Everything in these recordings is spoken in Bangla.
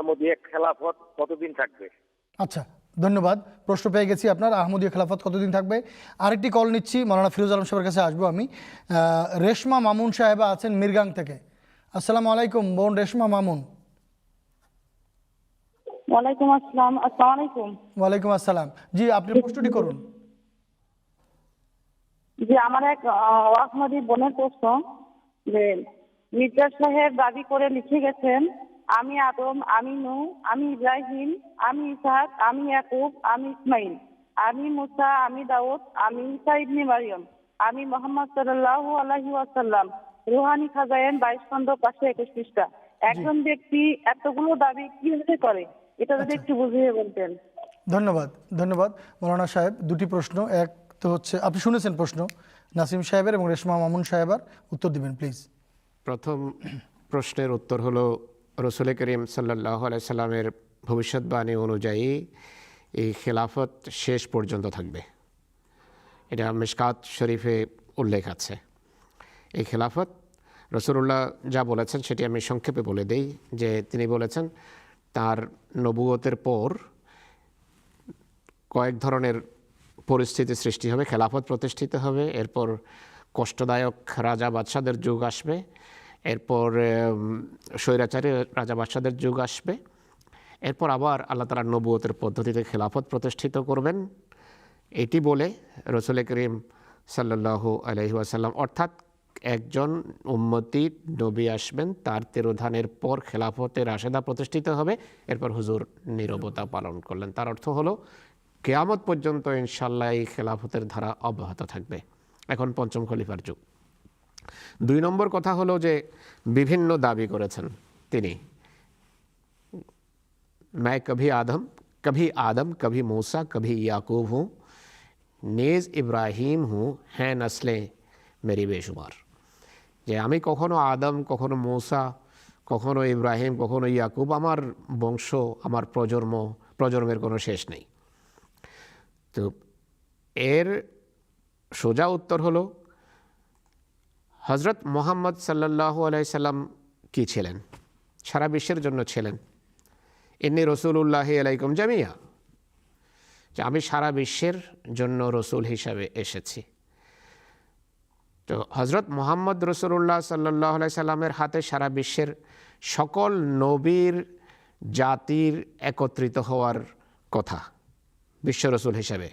আহমদিয়া খেলাফত কতদিন থাকবে? আচ্ছা ধন্যবাদ। প্রশ্ন পেয়ে গেছি আপনার আহমদীয় খেলাফত কতদিন থাকবে? আরেকটি কল নিচ্ছি মৌলানা ফিরোজ আলম সাহেবের কাছে আসব আমি। রেশমা মামুন সাহেবা আছেন মিরগাং থেকে। আসসালামু আলাইকুম বোন রেশমা মামুন। ওয়ালাইকুম আসসালাম আসসালামু আলাইকুম। ওয়ালাইকুম আসসালাম। জি আপনি প্রশ্নটি করুন। যে আমার এক আহমদি বোনের প্রশ্ন যে মির্জা সাহেব দাবি করে লিখে গেছেন আমি আদম আমি নূ আমি ইব্রাহিম আমি ইসহাক আমি ইয়াকুব আমি ইসমাইল। আমি মুসা আমি দাউদ আমি ঈসা ইবনে মারিয়ম। আমি মোহাম্মদ সাল্লাল্লাহু আলাইহি ওয়াসাল্লাম। রুহানি খাজায়েন বাইশ খন্ড পাশে একুশ পৃষ্ঠা। একজন ব্যক্তি এতগুলো দাবি কীভাবে করে? এটা যদি একটু বুঝিয়ে বলতেন। ধন্যবাদ ধন্যবাদ। মৌলানা সাহেব দুটি প্রশ্ন। এক তো হচ্ছে আপনি শুনেছেন প্রশ্ন। নাসিম সাহেবের এবং রেশমা মামুন সাহেবার উত্তর দিবেন প্লিজ। প্রথম প্রশ্নের উত্তর হলো রসুল করিম সাল্লাহ সাল্লামের ভবিষ্যৎবাণী অনুযায়ী এই খেলাফত শেষ পর্যন্ত থাকবে। এটা মিশকাত শরীফে উল্লেখ আছে। এই খেলাফত রসুল্লাহ যা বলেছেন সেটি আমি সংক্ষেপে বলে দিই, যে তিনি বলেছেন, তার নবুয়তের পর কয়েক ধরনের পরিস্থিতি সৃষ্টি হবে, খেলাফত প্রতিষ্ঠিত হবে, এরপর কষ্টদায়ক রাজা বাদশাদের যুগ আসবে এরপর স্বৈরাচারী রাজা বাদশাদের যুগ আসবে। এরপর আবার আল্লাহ তালা নবুয়তের পদ্ধতিতে খেলাফত প্রতিষ্ঠিত করবেন। এটি বলে রসুল করিম সাল্লাল্লাহু আলহি আসাল্লাম অর্থাৎ একজন উম্মতি নবী আসবেন, তার তিরোধানের পর খেলাফতের রাশেদা প্রতিষ্ঠিত হবে। এরপর হুজুর নীরবতা পালন করলেন। তার অর্থ হলো, কেয়ামত পর্যন্ত ইনশাল্লাহ এই খেলাফতের ধারা অব্যাহত থাকবে। এখন পঞ্চম খলিফার যুগ। দুই নম্বর কথা হলো যে বিভিন্ন দাবি করেছেন তিনি मैं कभी आदम कभी आदम कभी मूसा कभी याकूब हूँ নেজ ইব্রাহিম হুঁ হ্যাঁ নসলে মেরি বেশুমার যে আমি কখনো আদম কখনো মৌসা কখনো ইব্রাহিম কখনো ইয়াকুব আমার বংশ আমার প্রজন্ম প্রজন্মের কোনো শেষ নেই তো এর সোজা উত্তর হলো হজরত মোহাম্মদ সাল্লাহ আলাইসাল্লাম কী ছিলেন? সারা বিশ্বের জন্য ছিলেন। ইন্নি রসুল্লাহ আলাইকুম জামিয়া। যে আমি সারা বিশ্বের জন্য রসুল হিসাবে এসেছি। তো হজরত মোহাম্মদ রসুল্লাহ সাল্লাহ সাল্লামের হাতে সারা বিশ্বের সকল নবীর জাতির একত্রিত হওয়ার কথা বিশ্ব রসুল হিসাবে।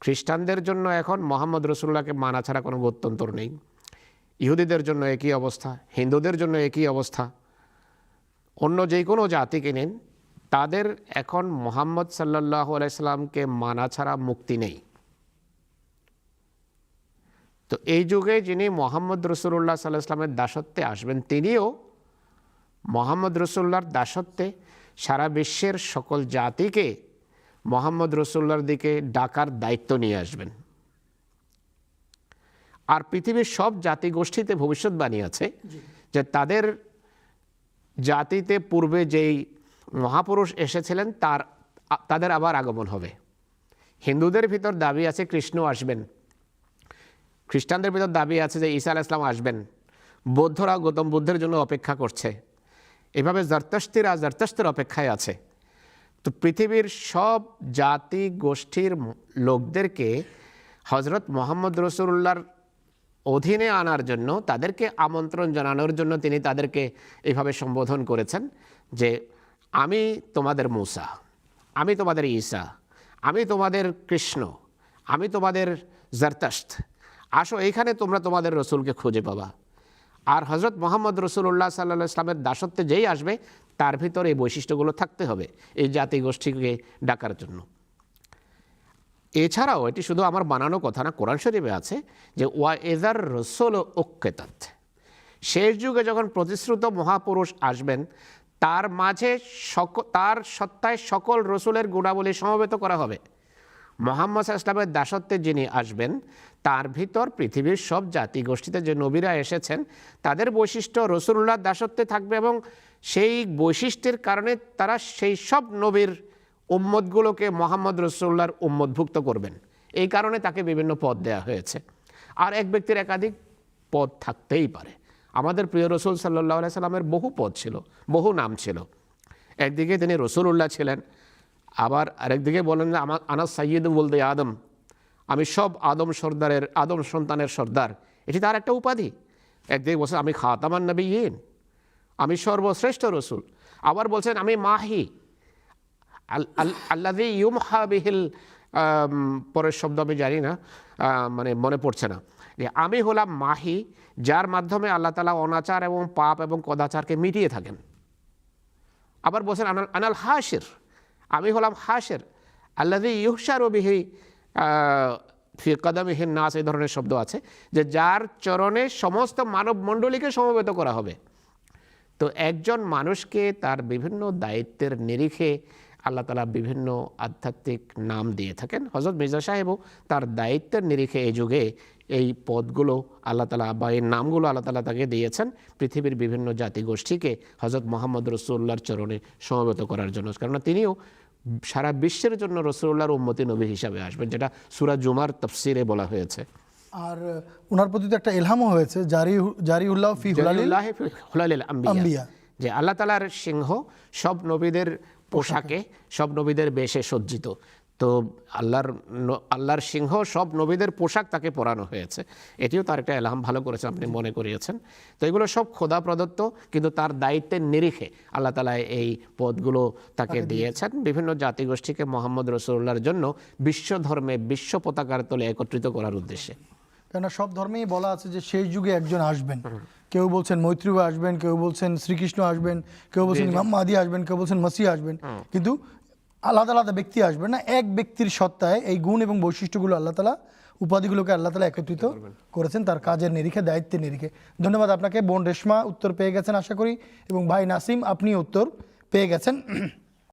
খ্রিস্টানদের জন্য এখন মোহাম্মদ রসুল্লাহকে মানা ছাড়া কোনো গত্যন্তর নেই। ইহুদিদের জন্য একই অবস্থা, হিন্দুদের জন্য একই অবস্থা। অন্য যে কোনো জাতিকে নিন তাদের এখন মোহাম্মদ সাল্লাহ আলাইসাল্লামকে মানা ছাড়া মুক্তি নেই। তো এই যুগে যিনি মোহাম্মদ রসুল্লাহ সাল্লাহ ইসলামের দাসত্বে আসবেন, তিনিও মোহাম্মদ রসুল্লাহর দাসত্বে সারা বিশ্বের সকল জাতিকে মোহাম্মদ রসুল্লার দিকে ডাকার দায়িত্ব নিয়ে আসবেন। আর পৃথিবীর সব জাতিগোষ্ঠীতে ভবিষ্যৎবাণী আছে যে তাদের জাতিতে পূর্বে যেই মহাপুরুষ এসেছিলেন তার তাদের আবার আগমন হবে। হিন্দুদের ভিতর দাবি আছে কৃষ্ণ আসবেন। খ্রিস্টানদের ভিতর দাবি আছে যে ঈসা ইসলাম আসবেন। বৌদ্ধরা গৌতম বুদ্ধের জন্য অপেক্ষা করছে। এভাবে জর্তস্তিরা জর্তস্তের অপেক্ষায় আছে। তো পৃথিবীর সব জাতি গোষ্ঠীর লোকদেরকে হজরত মোহাম্মদ রসুল্লাহর অধীনে আনার জন্য, তাদেরকে আমন্ত্রণ জানানোর জন্য তিনি তাদেরকে এইভাবে সম্বোধন করেছেন যে, আমি তোমাদের মূসা, আমি তোমাদের ঈসা, আমি তোমাদের কৃষ্ণ, আমি তোমাদের জর্তস্ত আসো এইখানে তোমরা তোমাদের রসুলকে খুঁজে পাবা। আর হজরত মোহাম্মদ রসুল্লাহ সাল্লাহ ইসলামের দাসত্বে যেই আসবে, তার ভিতর এই বৈশিষ্ট্যগুলো থাকতে হবে এই জাতিগোষ্ঠীকে ডাকার জন্য। এছাড়াও এটি শুধু আমার বানানো কথা না, কোরআন শরীফে আছে যে, ওয়া এজার রসুল ওক্কেতাত শেষ যুগে যখন প্রতিশ্রুত মহাপুরুষ আসবেন, তার মাঝে সক তার সত্তায় সকল রসুলের গুণাবলী সমবেত করা হবে। মোহাম্মদ ইসলামের দাসত্বে যিনি আসবেন, তার ভিতর পৃথিবীর সব জাতি গোষ্ঠীতে যে নবীরা এসেছেন, তাদের বৈশিষ্ট্য রসুল্লাহ দাসত্বে থাকবে এবং সেই বৈশিষ্ট্যের কারণে তারা সেই সব নবীর উম্মতগুলোকে মোহাম্মদ রসুল্লাহর উম্মতভুক্ত করবেন। এই কারণে তাকে বিভিন্ন পদ দেওয়া হয়েছে। আর এক ব্যক্তির একাধিক পদ থাকতেই পারে। আমাদের প্রিয় রসুল সাল্লাহ সাল্লামের বহু পদ ছিল, বহু নাম ছিল। একদিকে তিনি রসুল্লাহ ছিলেন, আবার আরেকদিকে বলেন যে আমার আনাস সাইয়দ বলতে আদম। আমি সব আদম সর্দারের, আদম সন্তানের সর্দার। এটি তার একটা উপাধি। একদিকে বলছেন, আমি খাতামান নবী আমি সর্বশ্রেষ্ঠ রসুল। আবার বলছেন, আমি মাহি। আল্লাদি ইউমহা বিহিল আম, পরের শব্দ আমি জানি না মানে মনে পড়ছে না। যে আমি হলাম মাহি যার মাধ্যমে আল্লাহ তালা অনাচার এবং পাপ এবং কদাচারকে মিটিয়ে থাকেন। আবার বলছেন আনাল আনাল হাসির আমি হলাম হাসের আল্লাদি ইউসার বিহি ফি কদমিহীন এই ধরনের শব্দ আছে যে যার চরণে সমস্ত মানব মণ্ডলীকে সমবেত করা হবে। তো একজন মানুষকে তার বিভিন্ন দায়িত্বের নিরিখে আল্লাহ তালা বিভিন্ন আধ্যাত্মিক নাম দিয়ে থাকেন হজরত মির্জা সাহেবও তার দায়িত্বের নিরিখে এই যুগে এই পদগুলো আল্লাহ তালা বা এই নামগুলো আল্লাহ তালা তাকে দিয়েছেন পৃথিবীর বিভিন্ন জাতিগোষ্ঠীকে হজরত মোহাম্মদ রসুল্লাহর চরণে সমবেত করার জন্য কেননা তিনিও সারা বিশ্বের জন্য রসুল্লাহর উম্মতি নবী হিসাবে আসবেন যেটা সুরা জুমার তফসিরে বলা হয়েছে আর ওনার প্রতি তো একটা এলহামও হয়েছে জারি জারিউল্লাহ ফি হুলালিল। আম্বিয়া। যে আল্লাহ তালার সিংহ সব নবীদের পোশাকে সব নবীদের বেশে সজ্জিত। তো আল্লাহর আল্লাহর সিংহ সব নবীদের পোশাক তাকে পরানো হয়েছে। এটিও তার একটা এলাম ভালো করেছে আপনি মনে করিয়েছেন। তো এগুলো সব খোদা প্রদত্ত কিন্তু তার দায়িত্বের নিরিখে আল্লাহ তালা এই পদগুলো তাকে দিয়েছেন। বিভিন্ন জাতিগোষ্ঠীকে মোহাম্মদ রসুল্লাহর জন্য বিশ্ব ধর্মে বিশ্ব পতাকার তলে একত্রিত করার উদ্দেশ্যে। কেননা সব ধর্মেই বলা আছে যে সেই যুগে একজন আসবেন। কেউ বলছেন মৈত্রীও আসবেন কেউ বলছেন শ্রীকৃষ্ণ আসবেন কেউ বলছেন ইমাম মাদি আসবেন কেউ বলছেন মাসি আসবেন। কিন্তু আলাদা আলাদা ব্যক্তি আসবেন না এক ব্যক্তির সত্তায় এই গুণ এবং বৈশিষ্ট্যগুলো আল্লাহ তালা উপাধিগুলোকে আল্লাহ তালা একত্রিত করেছেন তার কাজের নিরিখে দায়িত্বের নিরিখে। ধন্যবাদ আপনাকে বোন রেশমা উত্তর পেয়ে গেছেন আশা করি এবং ভাই নাসিম আপনি উত্তর পেয়ে গেছেন।